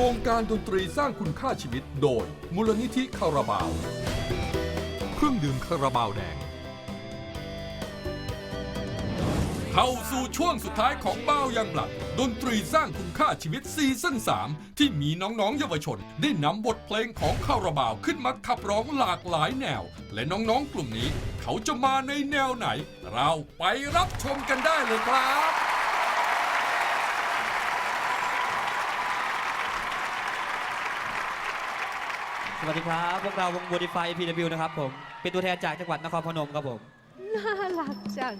ครงการดนตรีสร้างคุณค่าชีวิตโดย มูลนิธิคาราบาว เครื่องดื่มคาราบาวแดง เข้าสู่ช่วงสุดท้ายของเบ้ายังบลัดดนตรีสร้างคุณค่าชีวิตซีซั่น3 ที่มีน้องๆเยาวชน ได้นำบทเพลงของคาราบาวขึ้นมาขับร้องหลากหลายแนว และน้องๆกลุ่มนี้ เขาจะมาในแนวไหน เราไปรับชมกันได้เลยครับ ส วัสดีครับ พวกเราวง Modify PW นะครับผม เป็นตัวแทนจากจังหวัดนครพนมครับผม น่ารักจัง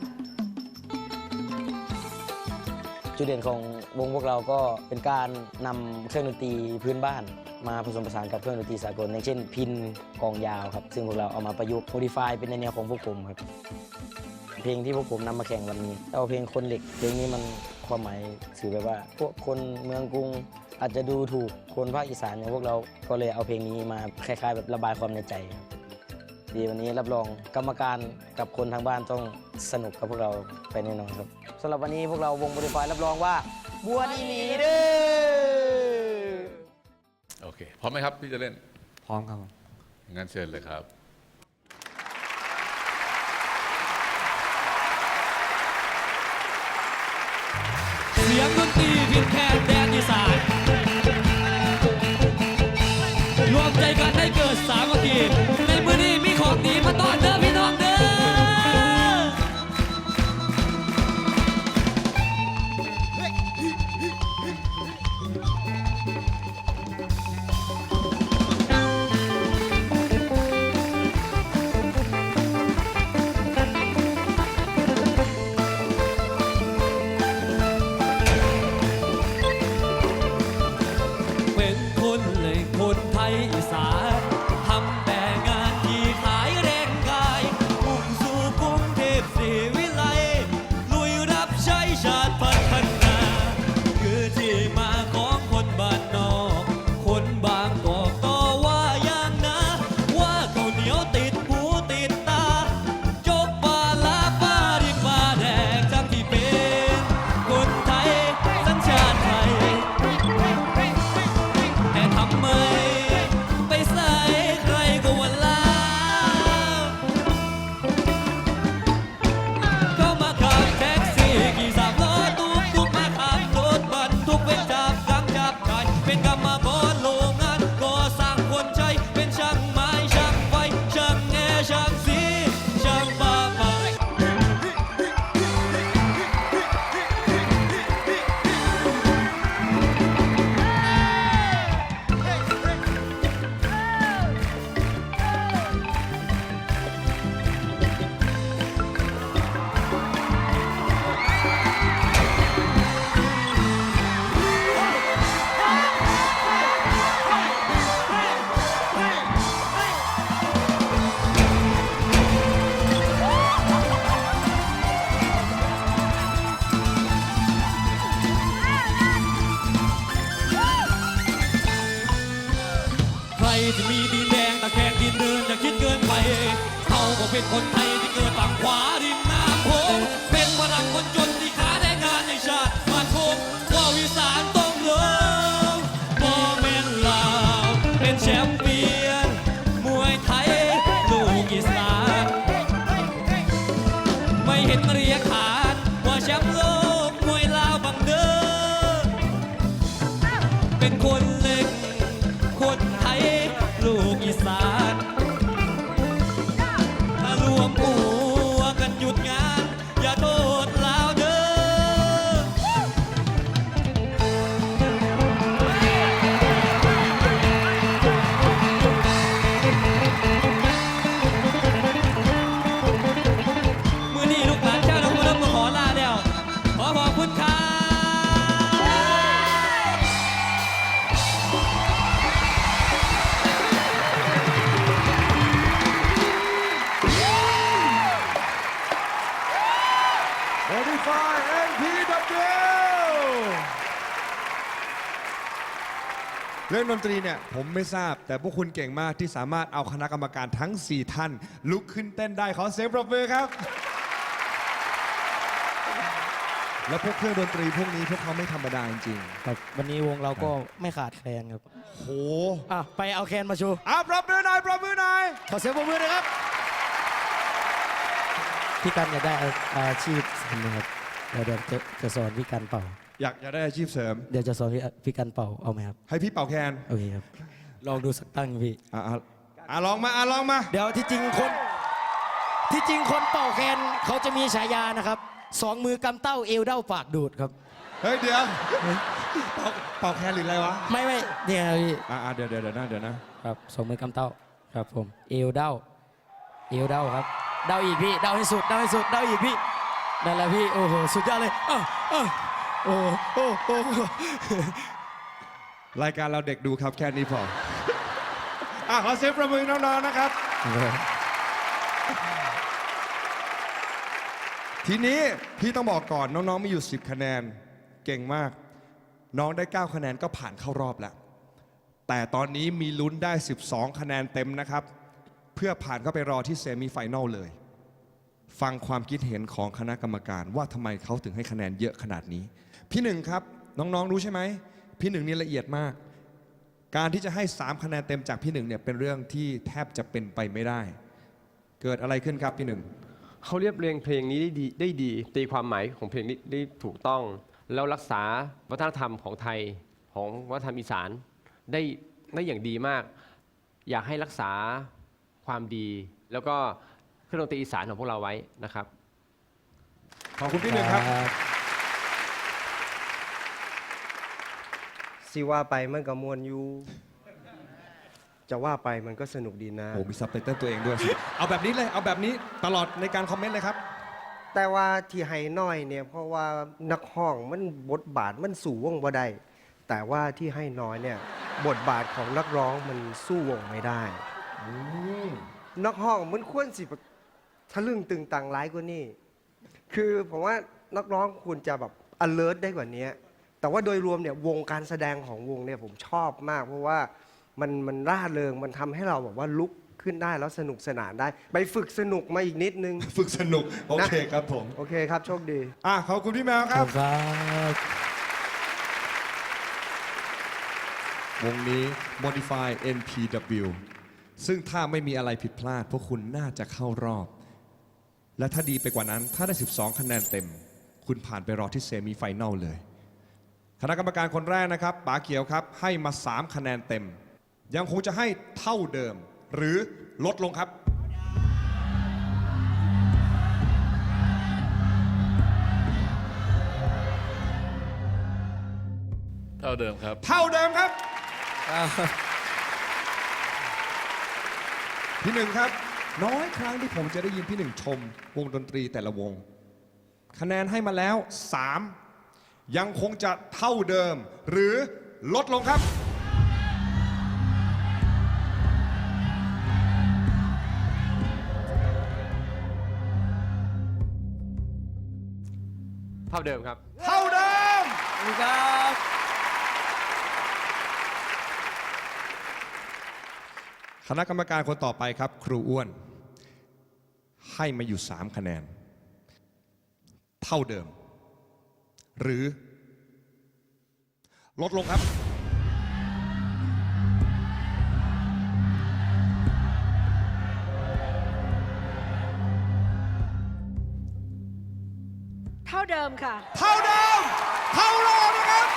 จุดเด่นของวงพวกเราก็เป็นการนำเครื่องดนตรีพื้นบ้าน มาผสมผสานกับเครื่องดนตรีสากลอย่างเช่นพินกลองยาวครับ ซึ่งพวกเราเอามาประยุกต์โมดิฟายเป็นในแนวของพวกผมครับ เพลงที่พวกผมนำมาแข่งวันนี้ เอาเพลงคนเหล็กเพลงนี้มันความหมายสื่อแบบว่า พวกคนเมืองกรุง อาจจะดูถูกคนภาคอีสานอย่างพวกเราก็เลยเอาเพลงนี้มาคล้าย ๆ แบบระบายความในใจครับดีวันนี้รับรองกรรมการกับคนทางบ้านต้องสนุกกับพวกเราไปแน่นอนครับสำหรับวันนี้พวกเราวงบริฟายรับรองว่าบัวดีหลีเด้อโอเคพร้อมไหมครับที่จะเล่นพร้อมครับงั้นเชิญเลยครับเสียงดนตรีพินแคนแดน เขาก็เป็นคนไทยที่เกิดฝั่งขวาริมน้ำโขงเป็นพลังคนจนที่ขาได้งานในชาติมาโคงว่าวิสานต้องเลิงบอแมนลาวเป็นแชมป์เปี้ยนมวยไทยลูกอีสานไม่เห็นเรียกขาดว่าแชมป์โลกมวยลาวบังเด้อเป็นคน 45 MPW เรื่องดนตรีเนี่ยผมไม่ทราบ แต่พวกคุณเก่งมากที่สามารถเอาคณะกรรมการทั้ง 4 ท่าน ลุกขึ้นเต้นได้ขอเสียงปรบมือครับ แล้วพวกเครื่องดนตรีพวกนี้พวกเขาไม่ธรรมดาจริงครับวันนี้วงเราก็ไม่ขาดแคลนครับโอ้โหอะไปเอาแคลนมาชูอะปรบมือหน่อยปรบมือหน่อยขอเสียงปรบมือนะครับที่กันอยากได้อาชีพ อันหนึงครับเดี๋ยวเดี๋ยวจะจะสอนพี่กันเป่า อยากจะได้อาชีพเสริม เดี๋ยวจะสอนพี่พี่กันเป่าเอาไหมครับให้พี่เป่าแคนโอเคครับ ลองดูสักตั้งพี่ อะอะอะลองมาอะลองมาเดี๋ยวที่จริงคน ที่จริงคนเป่าแคนเขาจะมีฉายานะครับสองมือกำเต้าเอวเด้าปากดูดครับ เฮ้ยเดี๋ยวเป่าเป่าแคนหรืออะไรวะไม่ไม่เนี่ยครับพี่อะอะเดี๋ยวเดี๋ยวเดี๋ยวนะเดี๋ยวนะครับสองมือกำเต้าครับผมเอวเด้าเอวเด้าครับ เด้าอีกพี่เด้าให้สุดเด้าให้สุดเด้าอีกพี่ นั่นแหละพี่ โอ้โห สุดยอดเลยอ้าวอ้าวโอ้โหโอ้โหรายการเราเด็กดูครับแค่นี้พออะขอเสียงประมือน้องๆนะครับ ทีนี้พี่ต้องบอกก่อนน้องๆมีอยู่ 10 คะแนนเก่งมาก น้องได้ 9 คะแนนก็ผ่านเข้ารอบแล้ว แต่ตอนนี้มีลุ้นได้ 12 คะแนนเต็มนะครับ เพื่อผ่านเข้าไปรอที่เซมิไฟแนลเลย ฟังความคิดเห็นของคณะกรรมการ ว่าทำไมเขาถึงให้คะแนนเยอะขนาดนี้ พี่หนึ่งครับ น้องๆรู้ใช่ไหม พี่หนึ่งนี่ละเอียดมาก การที่จะให้ 3 คะแนนเต็มจากพี่หนึ่งเนี่ยเป็นเรื่องที่แทบจะเป็นไปไม่ได้ เกิดอะไรขึ้นครับพี่หนึ่งเขาเรียบเรียงเพลงนี้ได้ดีได้ดีตีความหมายของเพลงนี้ได้ถูกต้อง แล้วรักษาวัฒนธรรมของไทยของวัฒนธรรมอีสานได้ได้อย่างดีมาก อยากให้รักษาความดีแล้วก็ เครื่องดนตรีอีสานของพวกเราไว้นะครับ ขอบคุณพี่หนึ่งครับ สิว่าไปมันก็มวนอยู่ จะว่าไปมันก็สนุกดีนะ โอ้มีซับไตเติลตัวเองด้วยเอาแบบนี้เลย เอาแบบนี้ตลอดในการคอมเมนต์เลยครับ แต่ว่าที่ให้น้อยเนี่ยเพราะว่านักห้องมันบทบาทมันสู่วงบ่ได้แต่ว่าที่ให้น้อยเนี่ยบทบาทของนักร้องมันสู้วงไม่ได้ นักห้องมันควรสิ แบบทะลึ่งตึงตังร้ายกว่านี้คือผมว่านักร้องควรจะแบบ alert ได้กว่านี้แต่ว่าโดยรวมเนี่ยวงการแสดงของวงเนี่ยผมชอบมาก เพราะว่ามันมันร่าเริงมันทำให้เราแบบว่าลุกขึ้นได้แล้วสนุกสนานได้ ไปฝึกสนุกมาอีกนิดนึง ฝึกสนุก โอเคครับผม โอเคครับ โชคดี อะขอบคุณพี่แมวคขรัอบบ คุณครับวงนี้ Modify NPW ซึ่งถ้าไม่มีอะไรผิดพลาด พวกคุณน่าจะเข้ารอบ และถ้าดีไปกว่านั้นถ้าได้ 12 คะแนนเต็ม คุณผ่านไปรอที่เซมิไฟแนลเลย คณะกรรมการคนแรกนะครับป๋าเขียวครับ ให้มา 3 คะแนนเต็ม ยังคงจะให้เท่าเดิม หรือลดลงครับ เท่าเดิมครับ เท่าเดิมครับพี่หนึ่งครับ น้อยครั้งที่ผมจะได้ยินพี่หนึ่งชม วงดนตรีแต่ละวง คะแนนให้มาแล้ว 3 ยังคงจะเท่าเดิม หรือลดลงครับ เท่าเดิมครับ เท่าเดิมครับคณะกรรมการคนต่อไปครับ ครูอ้วน ให้มาอยู่ 3 คะแนน เท่าเดิม หรือ ลดลงครับ เท่าเดิมค่ะ เท่าเดิม เท่ารอบนะครับ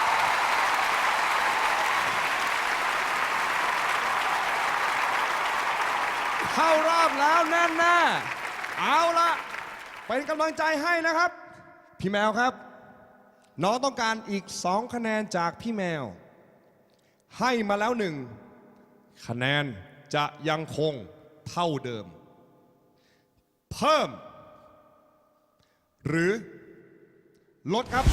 เข้ารอบแล้วแน่แน่ๆ เอาละเป็นกำลังใจให้นะครับ พี่แมวครับ น้องต้องการอีก 2 คะแนนจากพี่แมว ให้มาแล้วหนึ่งคะแนนจะยังคงเท่าเดิม เพิ่ม หรือลดครับ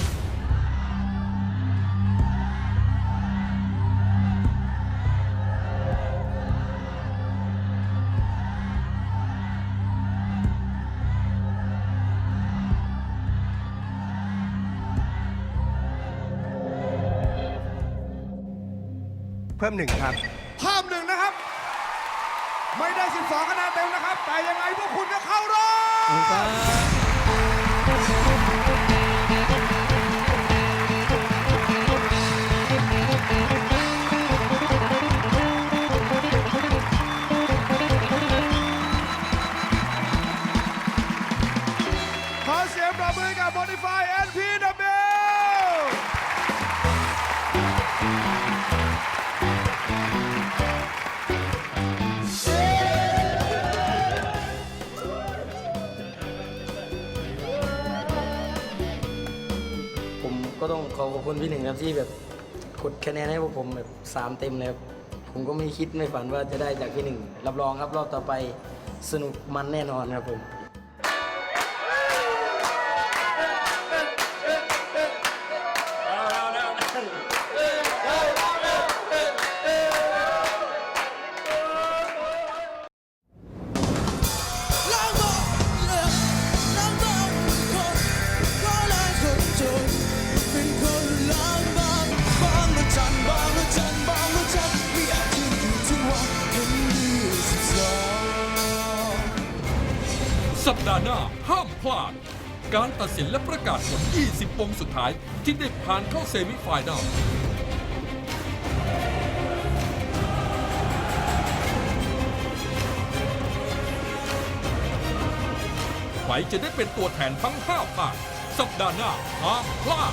เพิ่มหนึ่งครับ เพิ่มหนึ่งนะครับ ไม่ได้ 12คะแนนเต็มนะครับ แต่ยังไงพวกคุณก็เข้ารอบขอเสียงปรบมือกับ Modify NP ต้องขอขอบคุณพี่หนึ่งครับที่แบบกดคะแนนให้พวกผมแบบสามเต็มเลยครับผมก็ไม่คิดไม่ฝันว่าจะได้จากพี่หนึ่งรับรองครับรอบต่อไปสนุกมันแน่นอนครับผม ตัดสินและประกาศผล 20 องสุดท้าย ที่ได้ผ่านเข้าเซมิไฟแนลใครจะได้เป็นตัวแทนทั้ง 5 ภาค สัปดาห์หน้าห้ามพลาด